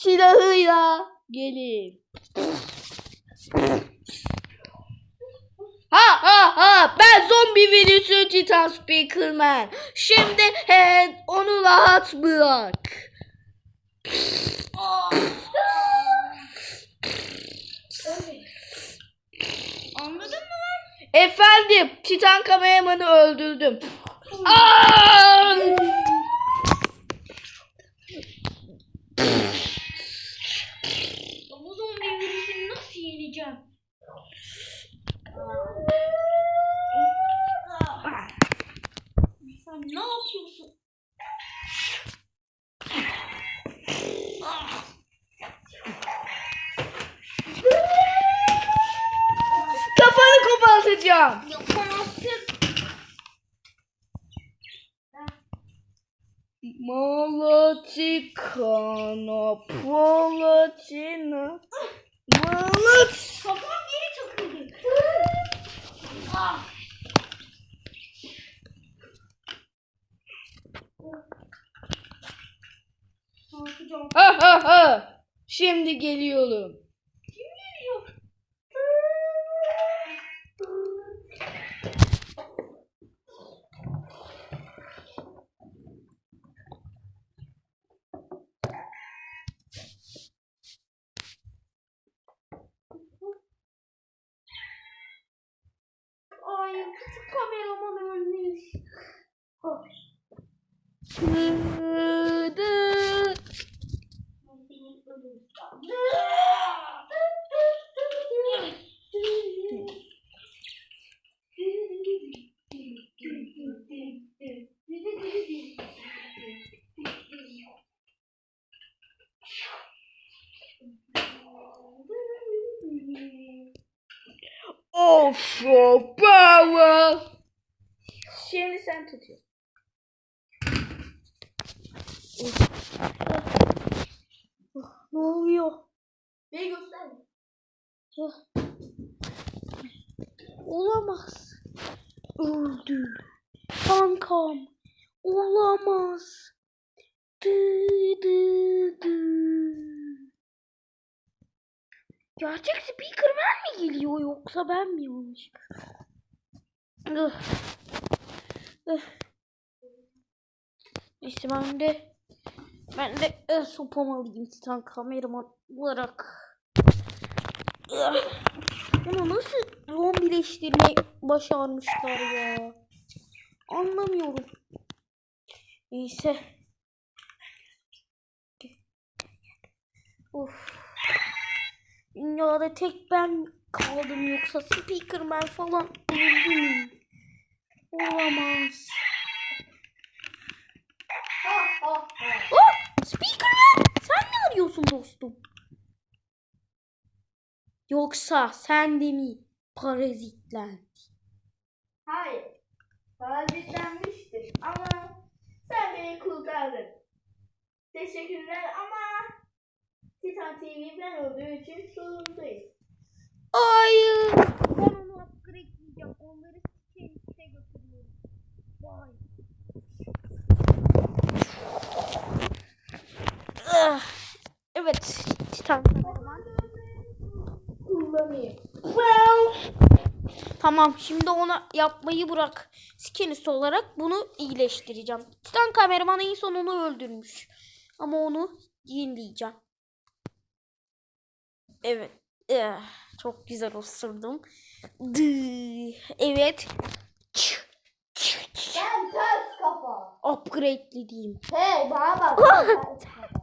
silahıyla gelin. Ha ha ha ben zombi virüsü Titan Speakerman. Şimdi he, onu rahat bırak. Anladın mı? Efendim Titan kameramanı öldürdüm. Aa! Bu zombi virüsünü nasıl yeneceğim? Sen ne yapıyorsun? Kopartacağım. Yapamazsın. Malatikana palatina Malat Kafam yere. Ah. Ha ha ha Şimdi geliyorum. Of of power. Şimdi sen. Ne oluyor? Beni göster. Olamaz. Öldü. Kankam. Olamaz. Dı dı dı. Gerçek Speakerman mi geliyor yoksa ben mi yanlış? Neyse ben de ben de sopamı alayım Titan kameraman olarak. Bunu nasıl zombileştirmeyi başarmışlar ya? Anlamıyorum. Neyse. Of. Dünyada tek ben kaldım yoksa Speakerman falan öldü mü? Olamaz. Ha ha ha. Oh! Speakerman! Arıyorsun dostum? Yoksa sen de mi parazitlen? Hayır. Parazitlenmiştim ama sen beni kurtardın. Teşekkürler ama Titan TV ben olduğu için sorumluyum. Hayır. Evet. Titan kameraman. Kullanayım. Tamam şimdi ona yapmayı bırak. Skinist olarak bunu iyileştireceğim. Titan kameraman en son onu öldürmüş. Ama onu yenileyeceğim. Evet. Eh, çok güzel osurdum. Evet. Ben ters kafa. Upgradelediğim. Hey bana bak.